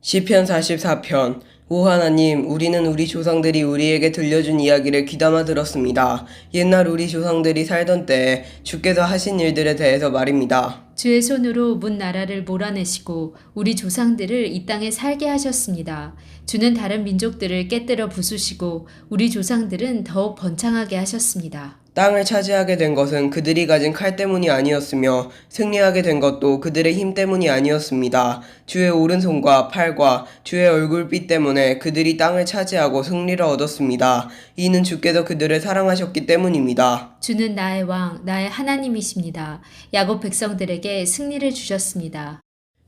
시편 44편 오 하나님 우리는 우리 조상들이 우리에게 들려준 이야기를 귀담아 들었습니다. 옛날 우리 조상들이 살던 때에 주께서 하신 일들에 대해서 말입니다. 주의 손으로 문 나라를 몰아내시고 우리 조상들을 이 땅에 살게 하셨습니다. 주는 다른 민족들을 깨뜨려 부수시고 우리 조상들은 더욱 번창하게 하셨습니다. 땅을 차지하게 된 것은 그들이 가진 칼 때문이 아니었으며 승리하게 된 것도 그들의 힘 때문이 아니었습니다. 주의 오른손과 팔과 주의 얼굴빛 때문에 그들이 땅을 차지하고 승리를 얻었습니다. 이는 주께서 그들을 사랑하셨기 때문입니다. 주는 나의 왕, 나의 하나님이십니다. 야곱 백성들에게 승리를 주셨습니다.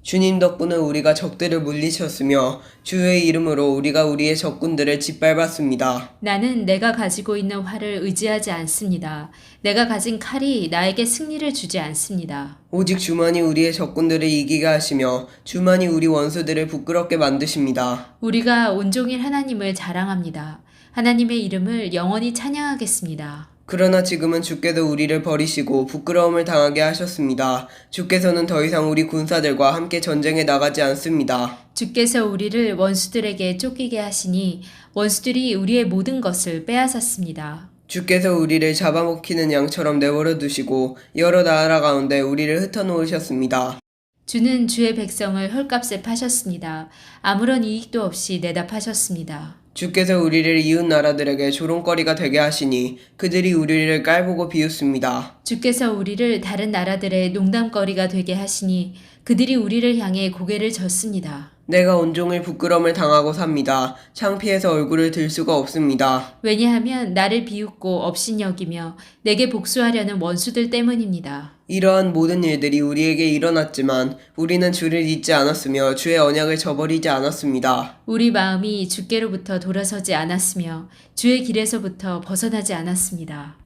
주님 덕분에 우리가 적들을 물리쳤으며 주의 이름으로 우리가 우리의 적군들을 짓밟았습니다. 나는 내가 가지고 있는 활을 의지하지 않습니다. 내가 가진 칼이 나에게 승리를 주지 않습니다. 오직 주만이 우리의 적군들을 이기게 하시며 주만이 우리 원수들을 부끄럽게 만드십니다. 우리가 온종일 하나님을 자랑합니다. 하나님의 이름을 영원히 찬양하겠습니다. 그러나 지금은 주께서 우리를 버리시고 부끄러움을 당하게 하셨습니다. 주께서는 더 이상 우리 군사들과 함께 전쟁에 나가지 않습니다. 주께서 우리를 원수들에게 쫓기게 하시니 원수들이 우리의 모든 것을 빼앗았습니다. 주께서 우리를 잡아먹히는 양처럼 내버려 두시고 여러 나라 가운데 우리를 흩어놓으셨습니다. 주는 주의 백성을 헐값에 파셨습니다. 아무런 이익도 없이 내다 파셨습니다. 주께서 우리를 이웃 나라들에게 조롱거리가 되게 하시니 그들이 우리를 깔보고 비웃습니다. 주께서 우리를 다른 나라들의 농담거리가 되게 하시니 그들이 우리를 향해 고개를 젓습니다. 내가 온종일 부끄러움을 당하고 삽니다. 창피해서 얼굴을 들 수가 없습니다. 왜냐하면 나를 비웃고 업신여기며 내게 복수하려는 원수들 때문입니다. 이러한 모든 일들이 우리에게 일어났지만 우리는 주를 잊지 않았으며 주의 언약을 저버리지 않았습니다. 우리 마음이 주께로부터 돌아서지 않았으며 주의 길에서부터 벗어나지 않았습니다.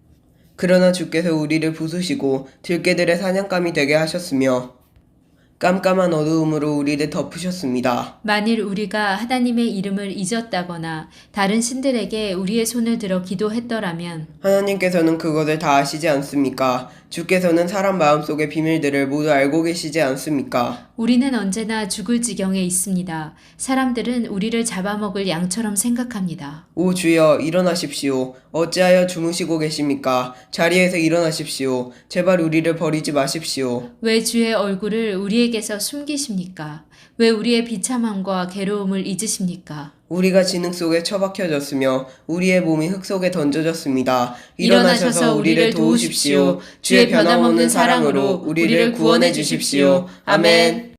그러나 주께서 우리를 부수시고 들깨들의 사냥감이 되게 하셨으며 깜깜한 어두움으로 우리를 덮으셨습니다. 만일 우리가 하나님의 이름을 잊었다거나 다른 신들에게 우리의 손을 들어 기도했더라면 하나님께서는 그것을 다 아시지 않습니까? 주께서는 사람 마음속의 비밀들을 모두 알고 계시지 않습니까? 우리는 언제나 죽을 지경에 있습니다. 사람들은 우리를 잡아먹을 양처럼 생각합니다. 오 주여 일어나십시오. 어찌하여 주무시고 계십니까? 자리에서 일어나십시오. 제발 우리를 버리지 마십시오. 왜 주의 얼굴을 우리에게서 숨기십니까? 왜 우리의 비참함과 괴로움을 잊으십니까? 우리가 진흙 속에 처박혀졌으며 우리의 몸이 흙 속에 던져졌습니다. 일어나셔서 우리를 도우십시오. 주의 변함없는 사랑으로 우리를 구원해 주십시오. 아멘.